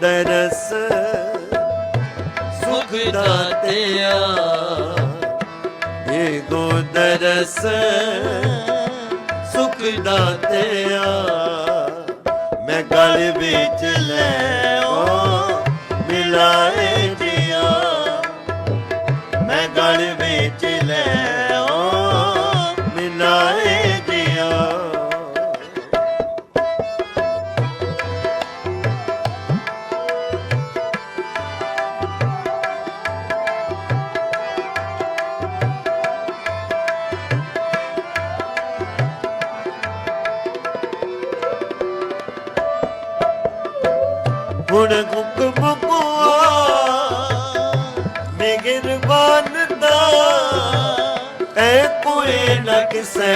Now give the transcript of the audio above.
ਦਰਸ ਸੁਖ ਦਾਤਿਆ। ਦੇ ਗੋ ਦਰਸ ਸੁਖ ਦਾਤਿਆ। ਮੈਂ ਗਲ ਵਿੱਚ ਲੈ ਓ ਮਿਲਾਏ ਜਿਆ। ਮੈਂ ਗਲ ਵਿੱਚ ਲੈ ਹੁਣ ਹੁਕਮ ਕੋ ਮਿਹਰਬਾਨ ਦਾ ਐ ਕੋਈ ਨਾ ਕਿਸੈ